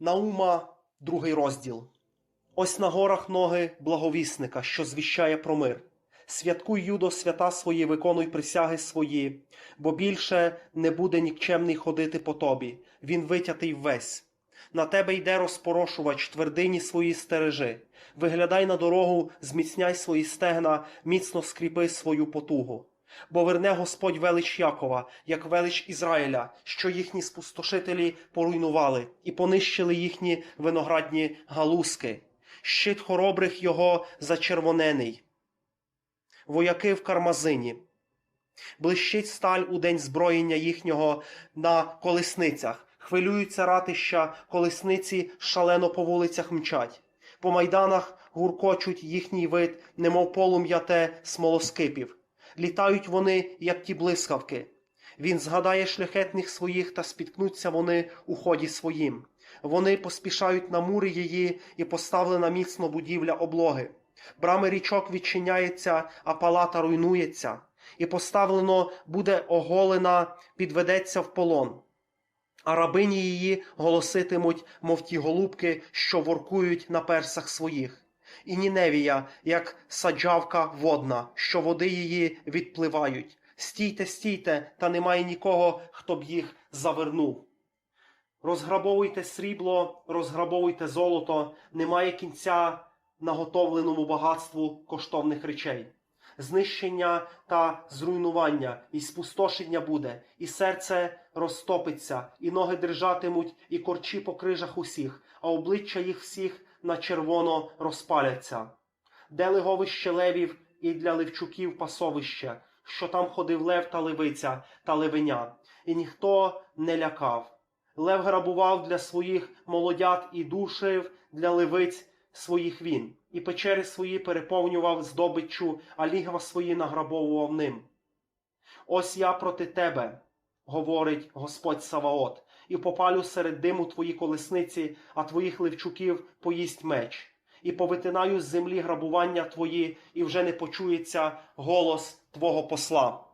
Наума, другий розділ. Ось на горах ноги благовісника, що звіщає про мир. Святкуй, Юдо, свята свої, виконуй присяги свої, бо більше не буде нікчемний ходити по тобі, він витятий весь. На тебе йде розпорошувач, твердині свої стережи. Виглядай на дорогу, зміцняй свої стегна, міцно скріпи свою потугу. Бо верне Господь велич Якова, як велич Ізраїля, що їхні спустошителі поруйнували і понищили їхні виноградні галузки. Щит хоробрих його зачервонений. Вояки в кармазині. Блищить сталь у день зброєння їхнього на колесницях. Хвилюються ратища, колесниці шалено по вулицях мчать. По майданах гуркочуть їхній вид, немов полум'я те смолоскипів. Літають вони, як ті блискавки. Він згадає шляхетних своїх, та спіткнуться вони у ході своїм. Вони поспішають на мури її, і поставлена міцно будівля облоги. Брами річок відчиняється, а палата руйнується, і поставлено буде оголена, підведеться в полон. А рабині її голоситимуть, мов ті голубки, що воркують на персах своїх. І Ніневія, як саджавка водна, що води її відпливають. Стійте, стійте, та немає нікого, хто б їх завернув. Розграбовуйте срібло, розграбовуйте золото, немає кінця наготовленому багатству коштовних речей. Знищення та зруйнування і спустошення буде, і серце розтопиться, і ноги дрижатимуть, і корчі по крижах усіх, а обличчя їх всіх на червоно розпаляться. Де леговище левів і для левчуків пасовище, що там ходив лев та левиця та левеня, і ніхто не лякав. Лев грабував для своїх молодят і душив для левиць своїх він, і печери свої переповнював здобиччю, а лігва свої награбовував ним. Ось я проти тебе, говорить Господь Саваот, і попалю серед диму твої колесниці, а твоїх левчуків поїсть меч, і повитинаю з землі грабування твої, і вже не почується голос твого посла.